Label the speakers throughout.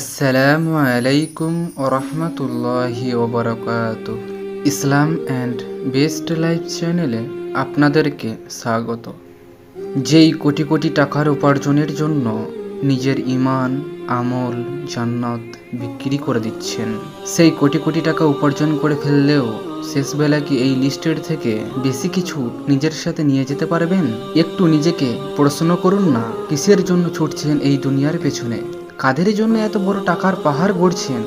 Speaker 1: আসসালামু আলাইকুম ওরহমতুল্লাহি ওবরাকাত ইসলাম অ্যান্ড বেস্ট লাইফ চ্যানেলে আপনাদেরকে স্বাগত। যেই কোটি কোটি টাকার উপার্জনের জন্য নিজের ইমান আমল, জান্নাত বিক্রি করে দিচ্ছেন, সেই কোটি কোটি টাকা উপার্জন করে ফেললেও শেষবেলা কি এই লিস্টের থেকে বেশি কিছু নিজের সাথে নিয়ে যেতে পারবেন? একটু নিজেকে প্রশ্ন করুন না, কিসের জন্য ছুটছেন এই দুনিয়ার পেছনে? কাদের জন্য এত বড় টাকার পাহাড় গড়ছেন?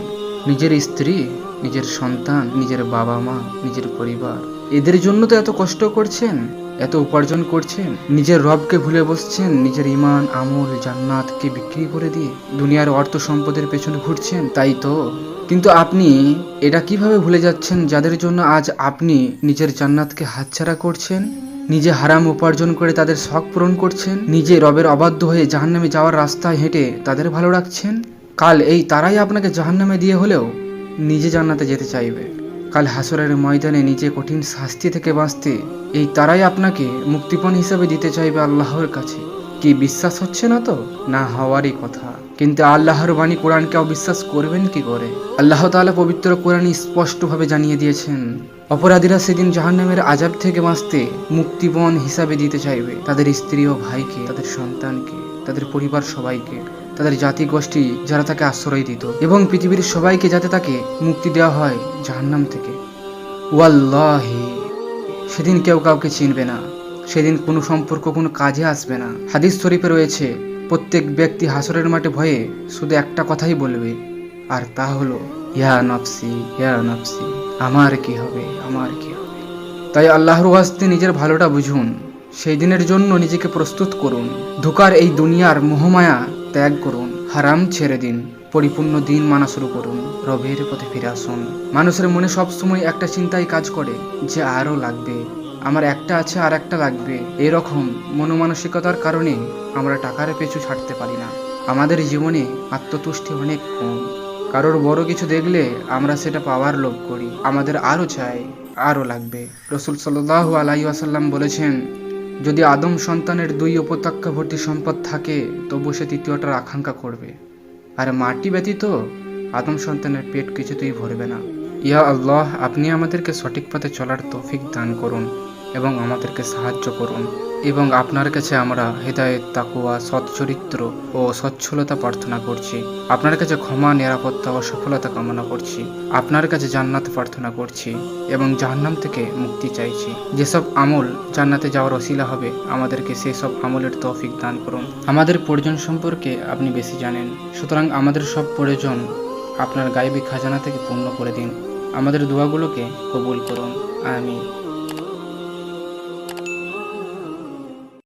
Speaker 1: নিজের স্ত্রী, নিজের সন্তান, নিজের বাবা মা, নিজের পরিবার, এদের জন্য তো এত কষ্ট করছেন, এত উপার্জন করছেন, নিজের রবকে ভুলে বসছেন, নিজের ইমান আমল, জান্নাতকে বিক্রি করে দিয়ে দুনিয়ার অর্থ সম্পদের পেছনে ঘুরছেন, তাই তো? কিন্তু আপনি এটা কীভাবে ভুলে যাচ্ছেন, যাদের জন্য আজ আপনি নিজের জান্নাতকে হাতছাড়া করছেন? নিজে হারাম উপার্জন করে তাদের শখ পূরণ করছেন, নিজে রবের অবাধ্য হয়ে জাহান্নামে যাওয়ার রাস্তায় হেঁটে তাদের ভালো রাখছেন, কাল এই তারাই আপনাকে জাহান্নামে দিয়ে হলেও নিজে জান্নাতে যেতে চাইবে। কাল হাসরের ময়দানে নিজে কঠিন শাস্তি থেকে বাঁচতে এই তারাই আপনাকে মুক্তিপণ হিসাবে দিতে চাইবে আল্লাহর কাছে। কি বিশ্বাস হচ্ছে না তো? না হওয়ারই কথা। কিন্তু আল্লাহর বাণী কোরআনকে অবিশ্বাস করবেন কি করে? আল্লাহ তাআলা পবিত্র কোরআনে স্পষ্টভাবে জানিয়ে দিয়েছেন অপরাধীরা সেদিন জাহান্নামের আজাব থেকে বাঁচতে মুক্তিপণ হিসাবে দিতে চাইবে। তাদের স্ত্রী ও ভাইকে, তাদের সন্তানকে, তাদের পরিবার সবাইকে, তাদের জাতি গোষ্ঠী যারা তাকে আশ্রয় দিত এবং পৃথিবীর সবাইকে যাতে তাকে মুক্তি দেওয়া হয় জাহান্নাম থেকে। ওয়াল্লাহি, সেদিন কেউ কাউকে চিনবে না। সেদিন কোনো সম্পর্ক, কোনো কাজে আসবে না। হাদিস শরীফে রয়েছে, প্রত্যেক ব্যক্তি হাসরের মাঠে ভয়ে শুধু একটা কথাই বলবে, আর তা হলো, ইয়া নফসি ইয়া নফসি। আমার কি হবে, আমার কি হবে? তাই আল্লাহর ওয়াস্তে নিজের ভালোটা বুঝুন সেই দিনের জন্য নিজেকে প্রস্তুত করুন, ধোকার এই দুনিয়ার মোহমায়া ত্যাগ করুন, হারাম ছেড়ে দিন, পরিপূর্ণ দিন মানা শুরু করুন, রবের পথে ফিরে আসুন। মানুষের মনে সবসময় একটা চিন্তাই কাজ করে যে আরও লাগবে, আমার একটা আছে আর একটা লাগবে, এরকম মনোমানসিকতার কারণে আমরা টাকার পেছু ছাড়তে পারি না। আমাদের জীবনে আত্মতুষ্টি অনেক কম। কারোর বড় কিছু দেখলে আমরা সেটা পাওয়ার লোভ করি। আমাদের আরও চাই, আরও লাগবে। রসুল সাল্লাহ আলাই আসাল্লাম বলেছেন, যদি আদম সন্তানের দুই উপত্যকা ভর্তি সম্পদ থাকে তবু সে তৃতীয়টার আকাঙ্ক্ষা করবে। আর মাটি ব্যতীত আদম সন্তানের পেট কিছুতেই ভরবে না। ইয়া আল্লাহ, আপনি আমাদেরকে সঠিক পথে চলার তৌফিক দান করুন এবং আমাদেরকে সাহায্য করুন। এবং আপনার কাছে আমরা হেদায়েত তাকুয়া সৎ চরিত্র ও সচ্ছলতা প্রার্থনা করছি। আপনার কাছে ক্ষমা, নিরাপত্তা ও সফলতা কামনা করছি। আপনার কাছে জান্নাত প্রার্থনা করছি এবং জাহান্নাম থেকে মুক্তি চাইছি। যেসব আমল জান্নাতে যাওয়ার অশিলা হবে, আমাদেরকে সেই সব আমলের তৌফিক দান করুন। আমাদের প্রয়োজন সম্পর্কে আপনি বেশি জানেন। সুতরাং আমাদের সব প্রয়োজন আপনার গায়েবী খাজানা থেকে পূর্ণ করে দিন। আমাদের দোয়াগুলোকে কবুল করুন। আমিন।